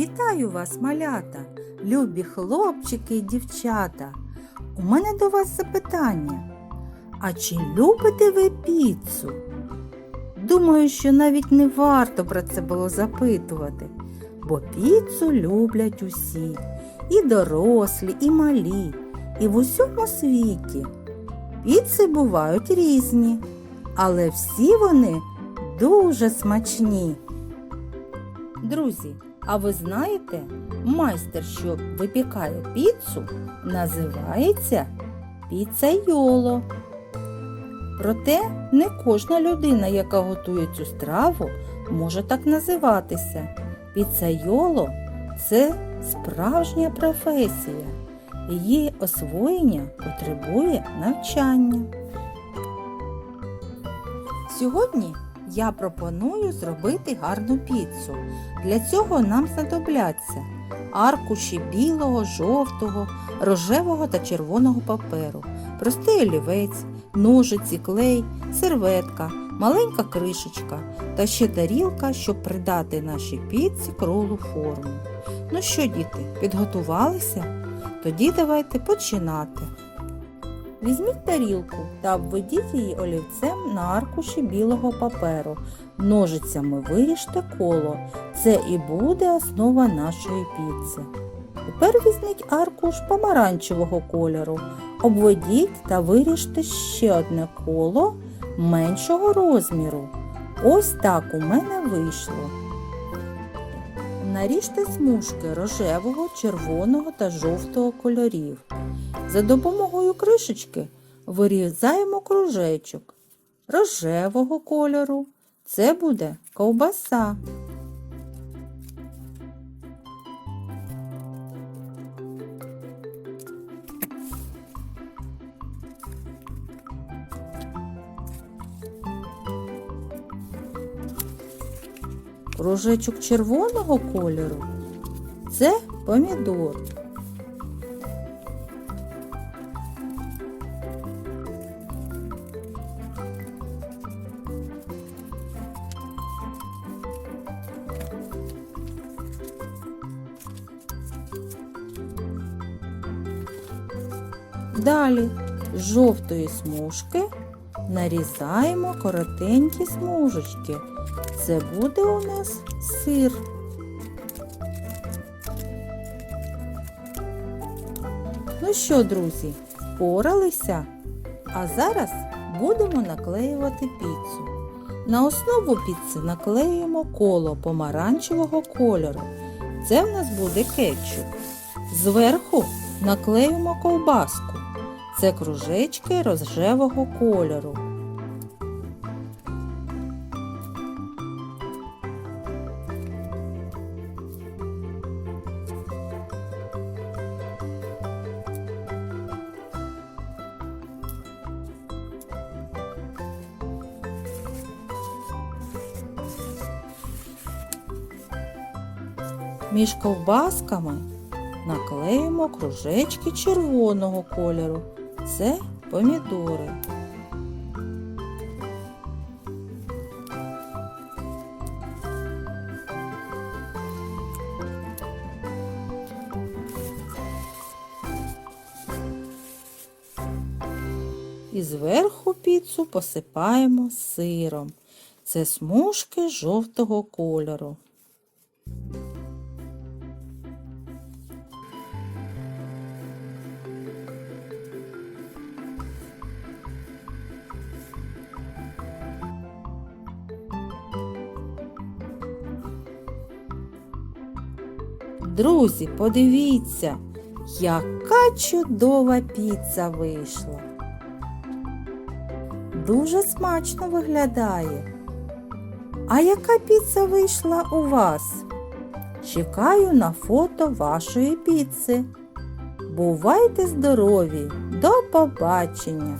Вітаю вас, малята, любі хлопчики і дівчата. У мене до вас запитання. А чи любите ви піцу? Думаю, що навіть не варто про це було запитувати, бо піцу люблять усі, і дорослі, і малі, і в усьому світі. Піци бувають різні, але всі вони дуже смачні. Друзі, а ви знаєте, майстер, що випікає піцу, називається піцайоло. Проте не кожна людина, яка готує цю страву, може так називатися. Піцайоло це справжня професія. Її освоєння потребує навчання. Сьогодні я пропоную зробити гарну піцу. Для цього нам знадобляться аркуші білого, жовтого, рожевого та червоного паперу, простий олівець, ножиці, клей, серветка, маленька кришечка та ще тарілка, щоб придати нашій піці круглу форму. Ну що, діти, підготувалися? Тоді давайте починати. Візьміть тарілку та обведіть її олівцем на аркуші білого паперу. Ножицями виріжте коло. Це і буде основа нашої піци. Тепер візьміть аркуш помаранчевого кольору. Обведіть та виріжте ще одне коло меншого розміру. Ось так у мене вийшло. Наріжте смужки рожевого, червоного та жовтого кольорів. За допомогою кришечки вирізаємо кружечок рожевого кольору. Це буде ковбаса. Кружечок червоного кольору це помідор. Далі з жовтої смужки нарізаємо коротенькі смужечки. Це буде у нас сир. Ну що, друзі, впоралися? А зараз будемо наклеювати піцу. На основу піци наклеюємо коло помаранчевого кольору. Це в нас буде кетчуп. Зверху наклеїмо ковбаску. Це кружечки рожевого кольору. Між ковбасками наклеїмо кружечки червоного кольору. Це помідори. І зверху піцу посипаємо сиром. Це смужки жовтого кольору. Друзі, подивіться, яка чудова піца вийшла. Дуже смачно виглядає. А яка піца вийшла у вас? Чекаю на фото вашої піци. Бувайте здорові! До побачення!